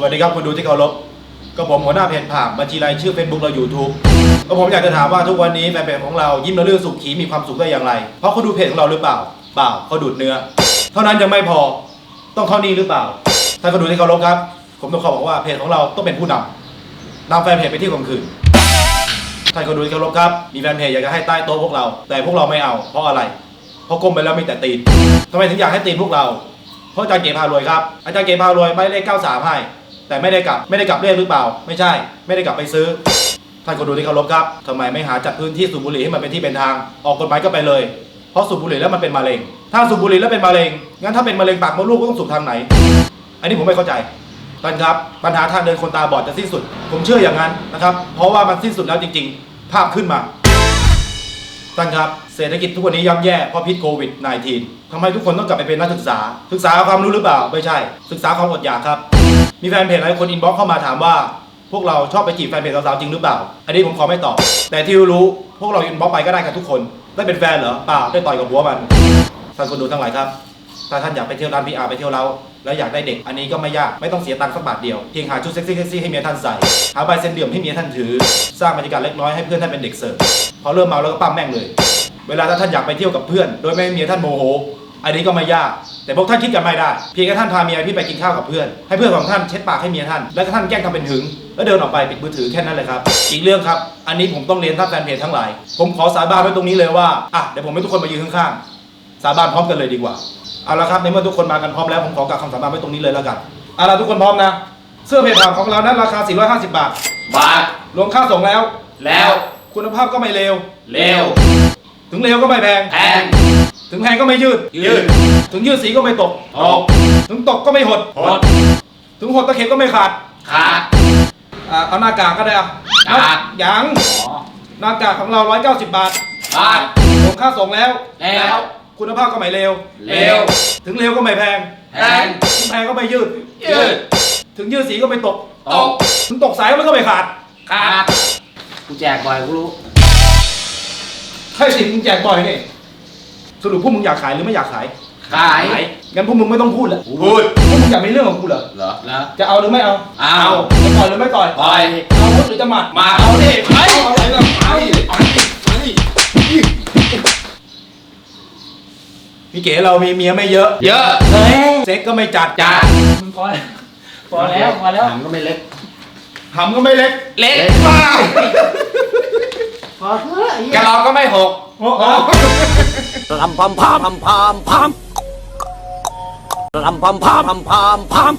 สวัสดีครับคุณดูที่เคารพก็ผมหัวหน้าเพจผ่ามบัญชีรายชื่อ Facebook เรา YouTube ก็ผมอยากจะถามว่าทุกวันนี้แฟนเพจของเรายิ้มระลื่นสุขขีมีความสุขได้อย่างไร เพราะเขาดูเพจของเราหรือเปล่าเปล่าเขาดูดเนื้อ เท่านั้นยังไม่พอต้องเท่านี้หรือเปล่าท่านก็ดูที่เคารพครับ ผมต้องขอบอกว่าเพจของเราต้องเป็นผู้นำนำแฟนเพจไปที่ข่มขืนท่านก็ดูที่เคารพครับมีแฟนเพจอยากจะให้ใต้โต๊ะพวกเรา แต่พวกเราไม่เอา เพราะอะไร เพราะก้มไปแล้วมีแต่ตีนทำไมถึงอยากให้ตีนพวกเรา เพราะอาจารย์เก๋พารวยครับอาจารย์เก๋พารวยไม่เลข93ให้ แต่ไม่ได้กลับ ไม่ได้กลับเลขหรือเปล่า ไม่ใช่ ไม่ได้กลับไปซื้อ ท่านคนดูที่เคารพครับทำไมไม่หาจัดพื้นที่สูบบุหรี่ให้มันเป็นที่เป็นทาง ออกกฎหมายก็ไปเลย เพราะสูบบุหรี่แล้วมันเป็นมะเร็ง ถ้าสูบบุหรี่แล้วเป็นมะเร็ง งั้นถ้าเป็นมะเร็งปากมดลูกก็ต้องสูบทางไหน อันนี้ผมไม่เข้าใจ ท่านครับ ปัญหาทางเดินคนตาบอดจะสิ้นสุด ผมเชื่ออย่างนั้นนะครับ เพราะว่ามันสิ้นสุดแล้วจริง ๆ ภาพขึ้นมาท่านครับเศรษฐกิจทุกวันนี้ย่ำแย่เพราะพิษโควิด -19 ทำไมทุกคนต้องกลับไปเป็นนักศึกษา ศึกษาความรู้หรือเปล่า ไม่ใช่ ศึกษาความอดอยากครับ มีแฟนเพจหลายคนอินบ็อกเข้ามาถามว่า พวกเราชอบไปจีบแฟนเพจสาวๆจริงหรือเปล่า อันนี้ผมขอไม่ตอบ แต่ที่รู้พวกเราอินบ็อกไปก็ได้กันทุกคน ได้เป็นแฟนเหรอเปล่าได้ต่อยกับหัวมันท่านคนดูทั้งหลายครับ ถ้าท่านอยากไปเที่ยวร้านพีอาร์ไปเที่ยวเราแล้วอยากได้เด็กอันนี้ก็ไม่ยากไม่ต้องเสียตังค์สักบาทเดียวเพียงหาชุดเซ็กซี่เซ็กซี่ให้เมียท่านใส่หาใบเซ็นเดี่ยมให้เมียท่านถือ สร้างบรรยากาศเล็กน้อยให้เพื่อนท่านเป็นเด็กเสิร์ฟพอเริ่มเมาแล้วก็ปั้มแม่งเลย เวลาถ้าท่านอยากไปเที่ยวกับเพื่อน โดยไม่ให้เมียท่านโมโห อันนี้ก็ไม่ยาก แต่พวกท่านคิดกันไม่ได้ เพียงแค่ท่านพาเมียพี่ไปกินข้าวกับเพื่อน ให้เพื่อนของท่านเช็ดปากให้เมียท่าน แล้วก็ท่านแกล้งทำเป็นหึง แล้วเดินออกไปปิดมือถือแค่นั้นเลยครับ อีกเรื่องครับ อันนี้ผมต้องเรียนท่านแฟนเพจทั้งหลาย ผมขอสาบานไว้ตรงนี้เลยว่า อะ เดี๋ยวผมให้ทุกคนมายืนข้างๆ สาบานพร้อมกันเลยดีกว่า เอาละครับ ในเมื่อทุกคนมากันพร้อมแล้วผมขอกล่าวคำสาบานไว้ตรงนี้เลยแล้วกัน เอาละทุกคนพร้อมนะ เสื้อเพจผ่านของเรานั้นราคา 450 บาท บาท รวมค่าส่งแล้ว แล้ว คุณภาพก็ไม่เลวเร็วถึงเลวก็ไม่แพงแพง ถึงแพงก็ไม่ยืด ยืด ถึงยืดสีก็ไม่ตก ตก ถึงตกก็ไม่หด หด ถึงหดตะเข็บก็ไม่ขาด ขาด อ่าเอาหน้ากากก็ได้อะกากยังอ๋อหน้ากากของเรา 190 บาทบาทรวมค่าส่งแล้ว แล้ว คุณภาพก็ไม่เลวเร็ว ถึงเลวก็ไม่แพง แพง ถึงแพงก็ไม่ยืด ยืด ถึงยืดสีก็ไม่ตก ตก ถึงตกสายมันก็ไม่ขาด ขาด กูแจกบ่อยกูรู้ใช่สิมึงแจกบ่อยนี่ สรุปพวกมึงอยากขายหรือไม่อยากขาย ขาย งั้นพวกมึงไม่ต้องพูดแล้วพูดพวกมึงอยากมีเรื่องกับกูเหรอ เหรอแล้วจะเอาหรือไม่เอาเอา จะต่อยหรือไม่ต่อย ปล่อยเอาอาวุธหรือจะหมัดมาเอาดิไปเอาอะไรล่ะเอาพี่เก๋เรามีเมียไม่เยอะ เยอะเฮ้ยเซ็กก็ไม่จัดจ้ามึงพอแล้วพอแล้วพอแล้วหางก็ไม่เล็กหำก็ไม่เล็ก เล็กว้าพอเถอะไอ้เหี้กระยรอกก็ไม่หกโอ้โห ลำพัมพามพามพามลำพามพามพามพามพาม